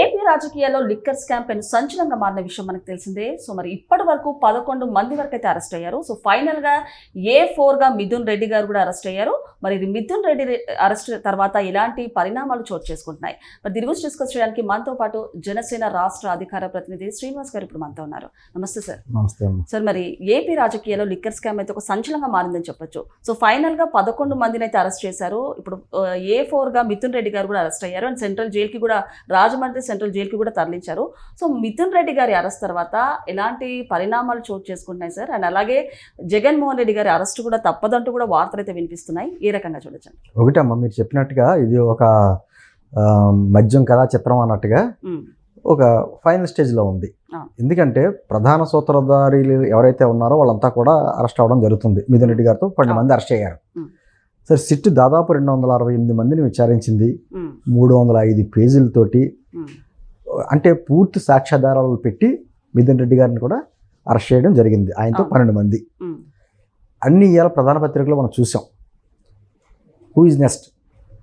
AP రాజకీయాల్లో liquor scam పైన సంచలనంగా మారిన విషయం మనకు తెలిసిందే. సో మరి ఇప్పటి వరకు పదకొండు మంది వరకు అయితే అరెస్ట్ అయ్యారు. సో ఫైనల్గా ఏ ఫోర్గా మిథున్ రెడ్డి గారు కూడా అరెస్ట్ అయ్యారు. మరి మిథున్ రెడ్డి అరెస్ట్ తర్వాత ఎలాంటి పరిణామాలు చోటు చేసుకుంటున్నాయి? మరి దీని గురించి డిస్కస్ చేయడానికి మనతో పాటు జనసేన రాష్ట్ర అధికార ప్రతినిధి శ్రీనివాస్ గారు ఇప్పుడు మనతో ఉన్నారు. నమస్తే సార్. నమస్తే సార్ మరి ఏపీ రాజకీయాల్లో లిక్కర్ స్కామ్ అయితే ఒక సంచలనంగా మారిందని చెప్పొచ్చు. సో ఫైనల్గా పదకొండు మందిని అయితే అరెస్ట్ చేశారు. ఇప్పుడు ఏ ఫోర్గా మిథున్ రెడ్డి గారు కూడా అరెస్ట్ అయ్యారు. అండ్ సెంట్రల్ జైలుకి కూడా రాజమండ్రి సెంట్రల్ జైలుకి కూడా తరలించారు. సో మిథున్ రెడ్డి గారి అరెస్ట్ తర్వాత ఎలాంటి పరిణామాలు చోటు చేసుకుంటున్నాయి సార్? అండ్ అలాగే జగన్మోహన్ రెడ్డి గారి అరెస్ట్ కూడా తప్పదంటూ కూడా వార్తలు అయితే వినిపిస్తున్నాయి. ఏ రకంగా చూడొచ్చు ఒకటమ్మా మీరు చెప్పినట్టుగా ఇది ఒక మద్యం కథా చిత్రం అన్నట్టుగా ఒక ఫైనల్ స్టేజ్లో ఉంది. ఎందుకంటే ప్రధాన సూత్రధారులు ఎవరైతే ఉన్నారో వాళ్ళంతా కూడా అరెస్ట్ అవ్వడం జరుగుతుంది. మిథున్ రెడ్డి గారితో పన్నెండు. మంది అరెస్ట్ అయ్యారు. సరే సిట్ దాదాపు రెండు వందల అరవై ఎనిమిది మందిని విచారించింది. మూడు వందల ఐదు పేజీలతోటి అంటే పూర్తి సాక్ష్యాధారాలు పెట్టి మిథున్ రెడ్డి గారిని కూడా అరెస్ట్ చేయడం జరిగింది. ఆయనతో ఆ. పన్నెండు మంది. అన్ని ఇవాళ ప్రధాన పత్రికలో మనం చూసాం. హూ ఇస్ నెక్స్ట్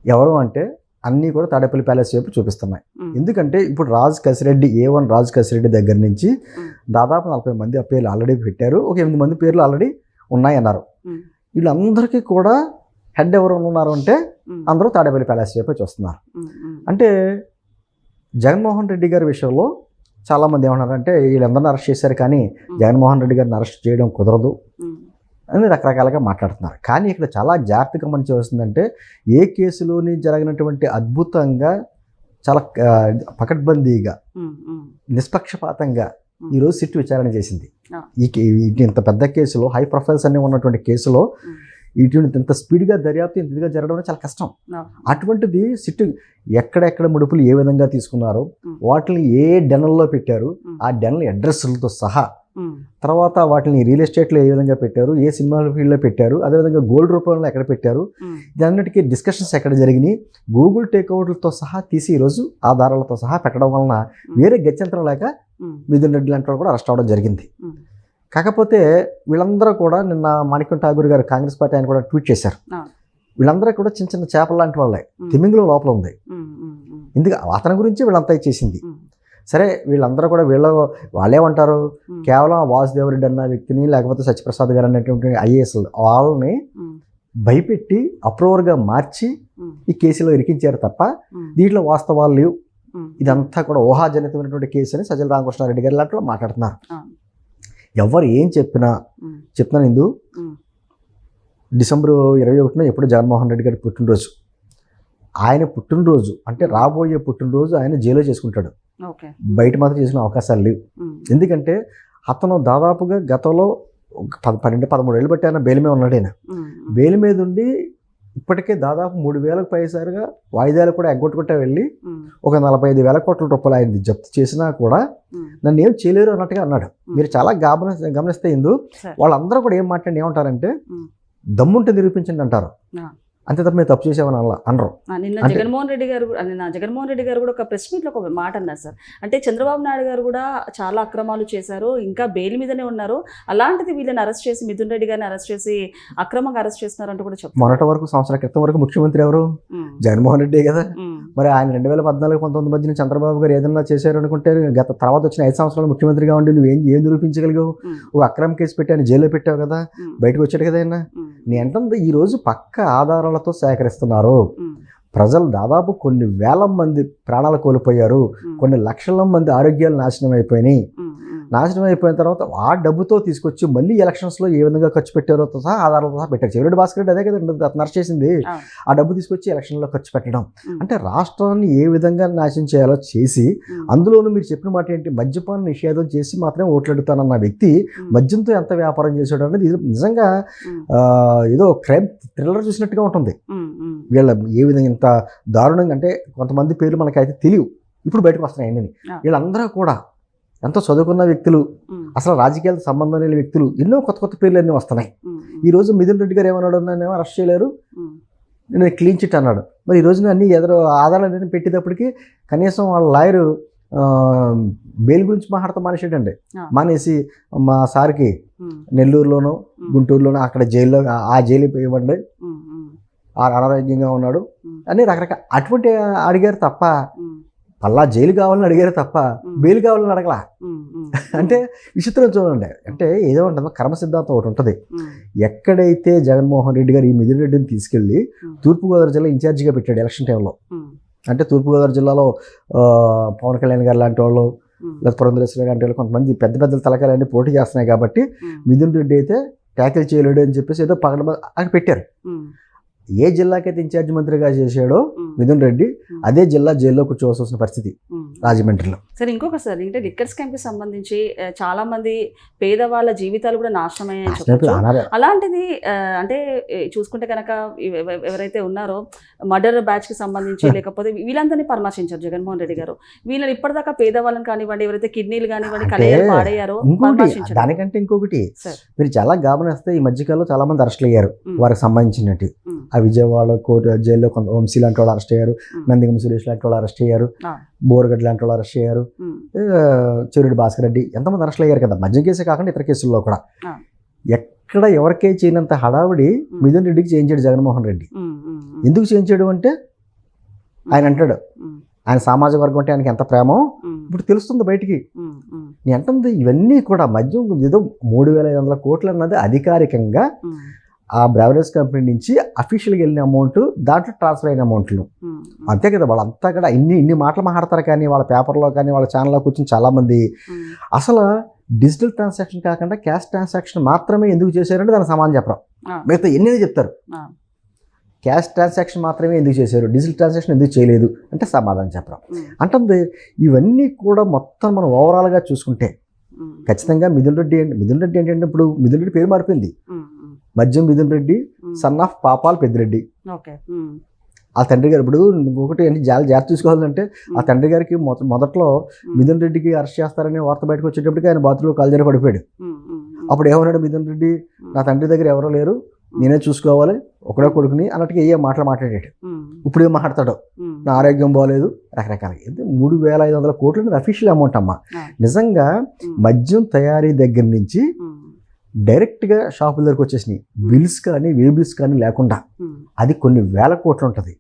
ఎవరు అంటే అన్నీ కూడా తాడేపల్లి ప్యాలెస్ వైపు చూపిస్తున్నాయి. ఎందుకంటే ఇప్పుడు రాజ్ కసిరెడ్డి ఏ వన్ రాజ్ కసిరెడ్డి దగ్గర నుంచి. దాదాపు నలభై మంది ఆ పేర్లు ఆల్రెడీ పెట్టారు. ఒక ఎనిమిది మంది పేర్లు ఆల్రెడీ ఉన్నాయన్నారు. వీళ్ళందరికీ కూడా హెడ్ ఎవరు ఉన్నారు అంటే అందరూ తాడేపల్లి ప్యాలెస్ వైపు చూస్తున్నారు. అంటే జగన్మోహన్ రెడ్డి గారి విషయంలో చాలామంది ఏమన్నారంటే వీళ్ళందరినీ అరెస్ట్ చేశారు కానీ జగన్మోహన్ రెడ్డి గారిని అరెస్ట్ చేయడం కుదరదు అని రకరకాలుగా మాట్లాడుతున్నారు. కానీ ఇక్కడ చాలా జాగ్రత్తగా గమనించవలసిందంటే ఏ కేసులోని జరిగినటువంటి అద్భుతంగా చాలా పకడ్బందీగా నిష్పక్షపాతంగా ఈరోజు సిట్ విచారణ చేసింది. ఈ ఇంత పెద్ద కేసులో హై ప్రొఫైల్స్ అన్ని ఉన్నటువంటి కేసులో. ఇటువంటి ఇంత స్పీడ్గా దర్యాప్తు ఇంత ఇదిగా జరగడం అనేది చాలా కష్టం. అటువంటిది సిట్ ఎక్కడెక్కడ ముడుపులు ఏ విధంగా తీసుకున్నారు. వాటిని ఏ డెనల్లో పెట్టారు ఆ డెనల్ అడ్రస్లతో సహా. తర్వాత వాటిని రియల్ ఎస్టేట్లో ఏ విధంగా పెట్టారు ఏ సినిమా ఫీల్డ్లో పెట్టారు అదేవిధంగా గోల్డ్ రూపంలో ఎక్కడ పెట్టారు దాన్నిటికీ డిస్కషన్స్ ఎక్కడ జరిగినాయి గూగుల్ టేక్అవుట్లతో సహా తీసి ఈరోజు ఆధారాలతో సహా పెట్టడం వలన వేరే గత్యంతరం లేక మిథున్ రెడ్డి లాంటి వాళ్ళు కూడా అరెస్ట్ అవ్వడం జరిగింది. కాకపోతే వీళ్ళందరూ కూడా నిన్న మాణిక్యం ఠాగూర్ గారు కాంగ్రెస్ పార్టీ ఆయన కూడా ట్వీట్ చేశారు. వీళ్ళందరూ కూడా చిన్న చిన్న చేపల లాంటి వాళ్ళే. తిమింగిలో లోపల ఉంది. ఎందుకు అతని గురించి వీళ్ళంతా చేసింది. సరే వీళ్ళందరూ కూడా వీళ్ళ వాళ్ళేమంటారు? కేవలం వాసుదేవరెడ్డి అన్న వ్యక్తిని లేకపోతే సత్యప్రసాద్ గారు అనేటువంటి ఐఏఎస్ వాళ్ళని భయపెట్టి అప్రూవర్గా మార్చి ఈ కేసులో ఇరికించారు తప్ప దీంట్లో వాస్తవాలు లేవు. ఇదంతా కూడా ఊహాజనితమైనటువంటి కేసు అని సజ్జల రామకృష్ణారెడ్డి గారు లాంటి మాట్లాడుతున్నారు. ఎవరు ఏం చెప్పినా చెప్తున్నాను ఇందు. డిసెంబర్ ఇరవై ఒకటిన ఎప్పుడు జగన్మోహన్ రెడ్డి గారి పుట్టినరోజు. ఆయన పుట్టినరోజు అంటే రాబోయే పుట్టినరోజు ఆయన జైల్లో చేసుకుంటాడు. బయట మాత్రం చేసుకునే అవకాశాలు లేవు. ఎందుకంటే అతను దాదాపుగా గతంలో పన్నెండు పదమూడు ఏళ్ళు బట్టి ఆయన బెయిల్ మీద ఉన్నాడు ఆయన. బెయిల్ మీద ఉండి ఇప్పటికే దాదాపు మూడు వేలకు పైసారుగా వాయిదాలు కూడా ఎగ్గొట్టుకుంటా వెళ్ళి ఒక నలభై ఐదు వేల కోట్ల రూపాయలు ఆయన జప్తు చేసినా కూడా నన్ను ఏం చేయలేరు అన్నట్టుగా అన్నాడు మీరు చాలా గమని గమనిస్తే ఇందు. వాళ్ళందరూ కూడా ఏం మాట్లాడి ఏమంటారంటే. దమ్ముంటే నిరూపించండి అంటారు. అంతే తప్ప మేము తప్పు చేసామని అలా అనరు. నిన్న జగన్మోహన్ రెడ్డి గారు నిన్న జగన్మోహన్ రెడ్డి గారు కూడా ఒక ప్రెస్ మీట్లో ఒక మాట అన్నారు సార్. అంటే చంద్రబాబు నాయుడు గారు కూడా చాలా అక్రమాలు చేశారు ఇంకా బెయిల్ మీదనే ఉన్నారు. అలాంటిది వీళ్ళని అరెస్ట్ చేసి మిథున్ రెడ్డి గారిని అరెస్ట్ చేసి అక్రమంగా అరెస్ట్ చేస్తున్నారంటూ కూడా చెప్తారు మొన్నటి వరకు సంవత్సరాల క్రితం వరకు ముఖ్యమంత్రి ఎవరు? జగన్మోహన్ రెడ్డి కదా. మరి ఆయన రెండు వేల పద్నాలుగు పంతొమ్మిది మధ్యన చంద్రబాబు గారు ఏదన్నా చేశారు అనుకుంటే గత తర్వాత వచ్చిన ఐదు సంవత్సరాలు ముఖ్యమంత్రిగా ఉండి నువ్వు ఏం ఏం నిరూపించగలిగావు ఒక అక్రమ కేసు పెట్టి ఆయన జైల్లో పెట్టావు కదా. బయటకు వచ్చాడు కదా ఆయన? నీ అంటుంది ఈ రోజు పక్క ఆధారాలతో సేకరిస్తున్నారు. ప్రజలు దాదాపు కొన్ని వేల మంది ప్రాణాలు కోల్పోయారు. కొన్ని లక్షల మంది ఆరోగ్యాలు నాశనం అయిపోయినాయి నాశనం అయిపోయిన తర్వాత ఆ డబ్బుతో తీసుకొచ్చి మళ్ళీ ఎలక్షన్స్లో ఏ విధంగా ఖర్చు పెట్టారో సహా ఆధారాలతో సహా పెట్టారు. చెవిరెడ్డి భాస్కర్ రెడ్డి అదే కదా అరెస్ట్ చేసింది. ఆ. డబ్బు తీసుకొచ్చి ఎలక్షన్లో ఖర్చు పెట్టడం. అంటే రాష్ట్రాన్ని ఏ విధంగా నాశనం చేయాలో చేసి అందులోనూ మీరు చెప్పిన మాట ఏంటి? మద్యపాన నిషేధం చేసి మాత్రమే ఓట్లు అడుగుతానన్న వ్యక్తి మద్యంతో ఎంత వ్యాపారం చేశాడు అనేది నిజంగా ఏదో క్రైమ్ థ్రిల్లర్ చూసినట్టుగా ఉంటుంది. వీళ్ళ ఏ విధంగా ఇంత దారుణంగా అంటే కొంతమంది పేర్లు మనకైతే తెలియవు. ఇప్పుడు బయటకు వస్తున్నాయి అన్నీ. వీళ్ళందరూ కూడా ఎంతో చదువుకున్న వ్యక్తులు అసలు రాజకీయాలతో సంబంధం లేని వ్యక్తులు ఎన్నో కొత్త కొత్త పేర్లు అన్నీ వస్తున్నాయి ఈ రోజు మిథున్ రెడ్డి గారు ఏమన్నాడు నన్నేమో అరెస్ట్ చేయలేరు. నేను క్లీన్ చిట్ అన్నాడు. మరి ఈ రోజున అన్ని ఎదురు ఆధారాలు పెట్టేటప్పటికి కనీసం వాళ్ళ లాయరు బెయిల్ గురించి మాట్లాడతా మానేసాడండి ఆ. మానేసి మా సార్కి నెల్లూరులోనో గుంటూరులోనో అక్కడ జైల్లో ఆ- జైలు ఇవ్వండి. ఆ అనారోగ్యంగా ఉన్నాడు. అని రకరకాల అటువంటి అడిగారు తప్ప పల్లా జైలు కావాలని అడిగారు తప్ప బెయిల్ కావాలని అడగలా. అంటే విచిత్రం చూడండి. అంటే ఏదో ఉంటుందో కర్మ సిద్ధాంతం ఒకటి ఉంటుంది. ఎక్కడైతే జగన్మోహన్ రెడ్డి గారు ఈ మిథున్ రెడ్డిని తీసుకెళ్ళి Hmm. తూర్పుగోదావరి జిల్లా ఇన్ఛార్జిగా పెట్టాడు ఎలక్షన్ టైంలో. అంటే తూర్పుగోదావరి జిల్లాలో పవన్ కళ్యాణ్ గారు లాంటి వాళ్ళు లేదా పురంధరేశ్వరి లాంటి వాళ్ళు కొంతమంది పెద్ద పెద్ద తలకాయలన్నీ పోటీ చేస్తున్నాయి కాబట్టి మిథున్ రెడ్డి అయితే ట్యాకిల్ చేయలేడు అని చెప్పేసి ఏదో పక్కన అక్కడ పెట్టారు. ఏ జిల్లాకైతే ఇన్ఛార్జ్ మంత్రిగా చేశాడో మిథున్ రెడ్డి. అదే జిల్లా జైల్లో కూర్చోవలసి పరిస్థితి. రాజమండ్రిలో. సరే ఇంకొక సార్ అంటే లిక్కర్ స్కామ్కి సంబంధించి చాలా మంది పేదవాళ్ళ జీవితాలు కూడా నాశనం అయ్యాయని చెప్పొచ్చు. అనాలి. అలాంటిది అంటే చూసుకుంటే కనుక ఎవ- ఎవ- ఎవరైతే ఉన్నారో మర్డర్ బ్యాచ్కి సంబంధించి లేకపోతే వీళ్ళందరినీ పరామర్శించారు జగన్మోహన్ రెడ్డి గారు. వీళ్ళని ఇప్పటిదాకా పేదవాళ్ళని కానివ్వండి ఎవరైతే కిడ్నీలు కానివ్వండి కలయాలు పాడయ్యారో దానికంటే ఇంకొకటి. మీరు చాలా గమనిస్తే ఈ మధ్యకాలంలో చాలా మంది అరెస్ట్లు అయ్యారు వారికి సంబంధించినట్టు. విజయవాడ కోర్టు జైల్లో కొంత వంశీ లాంటి వాళ్ళు అరెస్ట్ అయ్యారు నందిగం సురేష్ లాంటి వాళ్ళు అరెస్ట్ అయ్యారు బోర్గడ్ లాంటి వాళ్ళు అరెస్ట్ అయ్యారు చెరుడు భాస్కర్ రెడ్డి ఎంతమంది అరెస్ట్ అయ్యారు కదా మద్యం కేసే కాకుండా ఇతర కేసుల్లో కూడా ఎక్కడ ఎవరికే చేయనంత హడావిడి మిథున్ రెడ్డికి చేయించాడు జగన్మోహన్ రెడ్డి ఎందుకు చేయించాడు అంటే ఆయన అంటాడు ఆయన సామాజిక వర్గం అంటే ఆయనకి ఎంత ప్రేమో ఇప్పుడు తెలుస్తుంది బయటికి నేను అంటుంది ఇవన్నీ కూడా మద్యం ఏదో మూడు వేల ఐదు వందల కోట్లు అన్నది అధికారికంగా ఆ బ్రావరేజ్ కంపెనీ నుంచి అఫీషియల్గా వెళ్ళిన అమౌంట్ దాంట్లో ట్రాన్స్ఫర్ అయిన అమౌంట్లు అంతే కదా వాళ్ళంతా కూడా ఇన్ని ఇన్ని మాటలు మాట్లాడతారు కానీ వాళ్ళ పేపర్లో కానీ వాళ్ళ ఛానల్లో కూర్చొని చాలామంది. అసలు డిజిటల్ ట్రాన్సాక్షన్ కాకుండా క్యాష్ ట్రాన్సాక్షన్ మాత్రమే ఎందుకు చేశారంటే దానికి సమాధానం చెప్పరు. మిగతా ఎన్ని చెప్తారు. క్యాష్ ట్రాన్సాక్షన్ మాత్రమే ఎందుకు చేశారు? డిజిటల్ ట్రాన్సాక్షన్ ఎందుకు చేయలేదు? అంటే సమాధానం చెప్పరు అంటే ఇవన్నీ కూడా మొత్తం మనం ఓవరాల్గా చూసుకుంటే ఖచ్చితంగా మిథున్ రెడ్డి మిథున్ రెడ్డి ఏంటంటే ఇప్పుడు మిథున్ రెడ్డి పేరు మారిపోయింది. మద్యం మిథున్ రెడ్డి సన్ ఆఫ్ పాపాల్ పెద్దిరెడ్డి. ఆ తండ్రి గారు ఇప్పుడు ఒకటి ఏంటి జాలి జాగ్రత్త చూసుకోవాలంటే ఆ తండ్రి గారికి మొద మొదట్లో మిథున్ రెడ్డికి అరెస్ట్ చేస్తారని వార్త బయటకు వచ్చేటప్పటికి ఆయన బాత్రూంలో కాల్జరి పడిపోయాడు. అప్పుడు ఏమన్నాడు మిథున్ రెడ్డి నా తండ్రి దగ్గర ఎవరో లేరు నేనే చూసుకోవాలి ఒకడే కొడుకుని అన్నట్టుగా ఏ మాటలు మాట్లాడాడు. ఇప్పుడు ఏం మాట్లాడతాడు? నా ఆరోగ్యం బాగలేదు రకరకాల మూడు వేల ఐదు వందల కోట్లు అనేది అఫీషియల్ అమౌంట్ అమ్మా. నిజంగా మద్యం తయారీ దగ్గర నుంచి డైరెక్ట్గా షాపుల దగ్గరకు వచ్చేసినాయి. బిల్స్ కానీ వే బిల్స్ కానీ లేకుండా. అది కొన్ని వేల కోట్లు ఉంటుంది.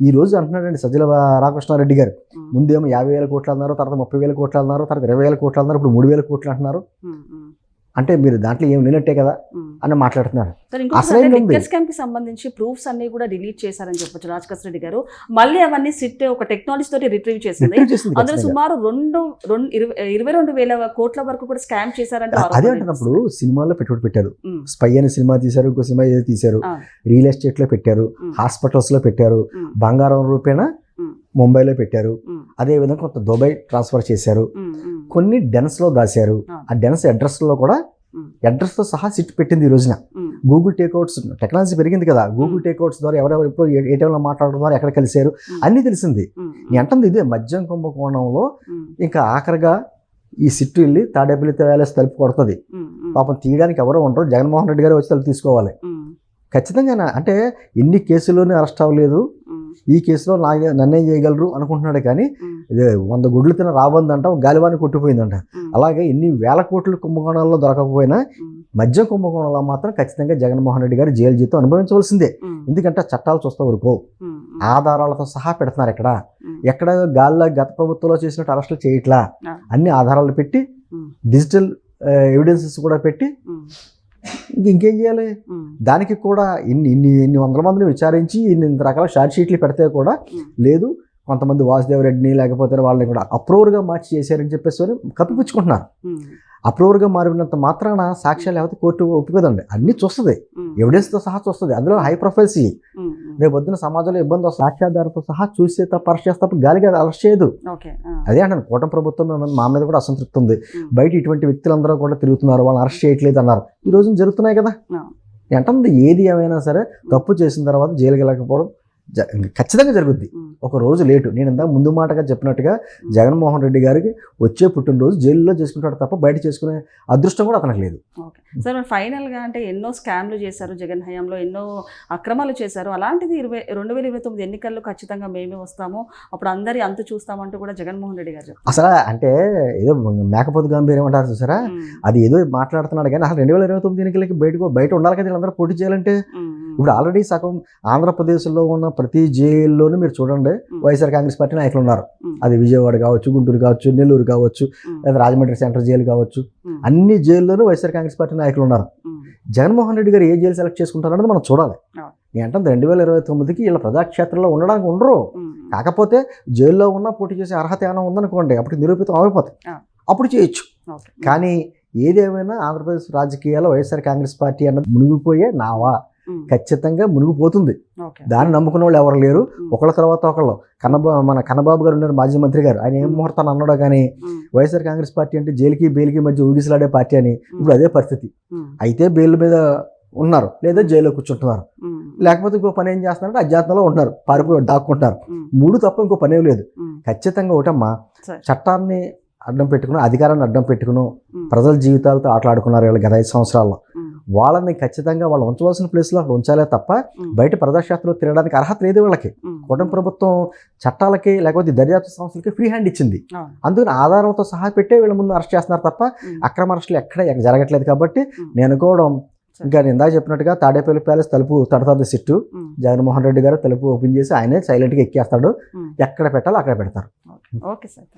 ఈ రోజు అంటున్నాడండి సజ్జల రామకృష్ణారెడ్డి గారు. ముందేమో యాభై వేల కోట్లు అన్నారు తర్వాత ముప్పై వేల కోట్లు అన్నారు తర్వాత ఇరవై వేల కోట్లు అన్నారు ఇప్పుడు మూడు వేల కోట్లు అంటున్నారు. అంటే మీరు దాంట్లో ఏం లేనట్టే కదా. అని మాట్లాడుతున్నారు. కి సంబంధించి ప్రూఫ్స్ అన్ని కూడా డిలీట్ చేశారని చెప్పొచ్చు రాజకస్ రెడ్డి గారు. మళ్ళీ అవన్నీ సిట్ ఒక టెక్నాలజీ తోటి రిట్రీవ్ చేసింది. అందులో. సుమారు రెండు రెండు ఇరవై రెండు వేల కోట్ల వరకు కూడా స్కామ్ చేశారంటే అదే అంటున్నప్పుడు సినిమాల్లో పెట్టుబడి పెట్టారు. స్పై అనే సినిమా తీశారు ఇంకో సినిమా ఏదో తీశారు. రియల్ ఎస్టేట్లో పెట్టారు హాస్పిటల్స్లో పెట్టారు. బంగారం రూపేణా ముంబైలో పెట్టారు. అదే విధంగా కొంత దుబాయ్ ట్రాన్స్ఫర్ చేశారు. కొన్ని డెన్స్లో దాశారు ఆ. డెన్స్ అడ్రస్లో కూడా ఉమ్, అడ్రస్తో సహా సిట్ పెట్టింది ఈ రోజున. గూగుల్ టేక్అవుట్స్ టెక్నాలజీ పెరిగింది కదా. గూగుల్ టేక్అవుట్స్ ద్వారా ఎవరెవరు ఎప్పుడు ఏ- టైంలో మాట్లాడుతున్నారు ఎక్కడ కలిశారు? అన్నీ తెలిసింది. నేను అంటుంది ఇదే మద్యం కుంభకోణంలో ఇంకా ఆఖరిగా ఈ సిట్టు వెళ్ళి తాడేపల్లి తేలేసి తలుపు కొడుతుంది. పాపం తీయడానికి ఎవరో ఉండరు. జగన్మోహన్ రెడ్డి గారు వచ్చి తలుపు తీసుకోవాలి. ఖచ్చితంగా అంటే ఎన్ని కేసుల్లోనే అరెస్ట్ అవ్వలేదు. ఈ కేసులో నా నన్నేం చేయగలరు అనుకుంటున్నాడు కానీ వంద గుడ్లు తిన రాబందంట ఒక గాలివాని కొట్టిపోయిందంట అలాగే ఎన్ని వేల కోట్ల కుంభకోణాల్లో దొరకకపోయినా మద్యం కుంభకోణంలో మాత్రం ఖచ్చితంగా జగన్మోహన్ రెడ్డి గారు జైలు జీతం అనుభవించవలసిందే. ఎందుకంటే చట్టాలు చూస్తే వరకు ఆధారాలతో సహా పెడుతున్నారు ఇక్కడ. ఎక్కడ గాల్లో గత ప్రభుత్వంలో చేసినట్టు అరెస్టులు చేయట్లా. అన్ని ఆధారాలు పెట్టి డిజిటల్ ఎవిడెన్సెస్ కూడా పెట్టి ఇంక ఇంకేం చేయాలి? దానికి కూడా ఇన్ని ఇన్ని ఇన్ని వందల మందిని విచారించి ఇన్ని ఇంత రకాల షార్ట్ షీట్లు పెడితే కూడా. లేదు కొంతమంది వాసుదేవ్ రెడ్డిని లేకపోతే వాళ్ళని కూడా అప్రూవర్గా మార్చి చేశారని చెప్పేసి కప్పిపుచ్చుకుంటున్నారు. అప్రూవర్గా మారినంత మాత్రాన సాక్ష్యాలు లేకపోతే కోర్టు ఒప్పుకోదండి. అన్నీ చూస్తుంది. ఎవిడెన్స్తో సహా చూస్తుంది. అందులో హై ప్రొఫైల్స్ రేపు పొద్దున సమాజంలో ఇబ్బంది వస్తుంది. సాక్ష్యాధారతో సహా చూసే తప్ప అరెస్ట్ చేస్తే తప్ప గాలిగా అరెస్ట్ చేయదు. అదే అంటాను. కూటమి ప్రభుత్వం మా మీద కూడా అసంతృప్తి ఉంది. బయట ఇటువంటి వ్యక్తులందరూ కూడా తిరుగుతున్నారు. వాళ్ళని అరెస్ట్ చేయట్లేదు అన్నారు. ఈ రోజు జరుగుతున్నాయి కదా. అంటే ఏది ఏమైనా సరే తప్పు చేసిన తర్వాత జైలుకి వెళ్ళకపోవడం ఖచ్చితంగా జరుగుద్ది. ఒక రోజు లేటు. నేను ఇందాక ముందు మాటగా చెప్పినట్టుగా జగన్మోహన్ రెడ్డి గారికి వచ్చే పుట్టినరోజు జైల్లో చేసుకుంటాడు తప్ప బయట చేసుకునే అదృష్టం కూడా అతనికి లేదు. సార్ ఫైనల్గా అంటే ఎన్నో స్కామ్లు చేశారు జగన్ హయాంలో ఎన్నో అక్రమాలు చేశారు. అలాంటిది ఇరవై రెండు వేల ఇరవై తొమ్మిది ఎన్నికల్లో ఖచ్చితంగా మేమే వస్తాము. అప్పుడు అందరి అంతు చూస్తామంటూ కూడా జగన్మోహన్ రెడ్డి గారు అసలు అంటే ఏదో మేకపోతు గంభీరం అంటారు చూసారా? అది ఏదో మాట్లాడుతున్నాడు కానీ అసలు రెండు వేల ఇరవై తొమ్మిది ఎన్నికలకి బయటకు బయట ఉండాలి కదా వీళ్ళందరూ పోటీ చేయాలంటే? ఇప్పుడు ఆల్రెడీ సగం ఆంధ్రప్రదేశ్లో ఉన్న ప్రతి జైల్లోనూ మీరు చూడండి వైఎస్ఆర్ కాంగ్రెస్ పార్టీ నాయకులు ఉన్నారు. అది విజయవాడ కావచ్చు గుంటూరు కావచ్చు నెల్లూరు కావచ్చు లేదా రాజమండ్రి సెంట్రల్ జైలు కావచ్చు. అన్ని జైల్లోనూ వైఎస్ఆర్ కాంగ్రెస్ పార్టీ నాయకులు ఉన్నారు. జగన్మోహన్ రెడ్డి గారు ఏ జైలు సెలెక్ట్ చేసుకుంటారన్నది మనం చూడాలి. అంటే రెండు వేల ఇరవై తొమ్మిదికి వీళ్ళ ప్రజాక్షేత్రంలో ఉండడానికి ఉండరు. కాకపోతే జైల్లో ఉన్న పోటీ చేసే అర్హత ఏమైనా ఉందనుకోండి అప్పుడు నిరూపితం అయిపోతాయి. ఆ. అప్పుడు చేయొచ్చు. కానీ ఏదేమైనా ఆంధ్రప్రదేశ్ రాజకీయాల్లో వైఎస్ఆర్ కాంగ్రెస్ పార్టీ అన్నది మునిగిపోయే నావా. ఖచ్చితంగా మునిగిపోతుంది. దాన్ని నమ్ముకున్న వాళ్ళు ఎవరు లేరు? ఒకళ్ళ తర్వాత ఒకళ్ళు. కన్నబా మన కన్నబాబు గారు ఉన్నారు మాజీ మంత్రి గారు. ఆయన ఏం ముహూర్తాన్ని అన్నాడో కానీ వైఎస్ఆర్ కాంగ్రెస్ పార్టీ అంటే జైలుకి బెయిల్కి మధ్య ఊగిసలాడే పార్టీ అని ఇప్పుడు అదే పరిస్థితి. అయితే బెయిల్ మీద ఉన్నారు లేదా జైల్లో కూర్చుంటున్నారు. లేకపోతే ఇంకో పని ఏం చేస్తున్నారంటే అజ్ఞాతంలో ఉంటున్నారు పారిపోయి దాక్కుంటున్నారు మూడు తప్ప ఇంకో పని లేదు. ఖచ్చితంగా ఒకటమ్మా. చట్టాన్ని అడ్డం పెట్టుకుని అధికారాన్ని అడ్డం పెట్టుకుని ప్రజల జీవితాలతో ఆటలాడుకున్నారు వీళ్ళు గత ఐదు సంవత్సరాల్లో. వాళ్ళని ఖచ్చితంగా వాళ్ళు ఉంచవలసిన ప్లేస్లో అక్కడ ఉంచాలే తప్ప బయట ప్రజాక్షేత్రంలో తిరగడానికి అర్హత లేదు వీళ్ళకి. కూటమి ప్రభుత్వం చట్టాలకి లేకపోతే దర్యాప్తు సంస్థలకి ఫ్రీ హ్యాండ్ ఇచ్చింది. అందుకని ఆధారాలతో సహా పెట్టే వీళ్ళ ముందు అరెస్ట్ చేస్తున్నారు తప్ప అక్రమ అరెస్టులు ఎక్కడ జరగట్లేదు కాబట్టి నేను అనుకోవడం సరే. ఇంకా ఇందాక చెప్పినట్టుగా తాడేపల్లి ప్యాలెస్ తలుపు తడతాది సిట్టు. జగన్మోహన్ రెడ్డి గారు తలుపు ఓపెన్ చేసి ఆయనే సైలెంట్గా ఎక్కేస్తాడు. ఎక్కడ పెట్టాలో అక్కడ పెడతారు. Okay sir.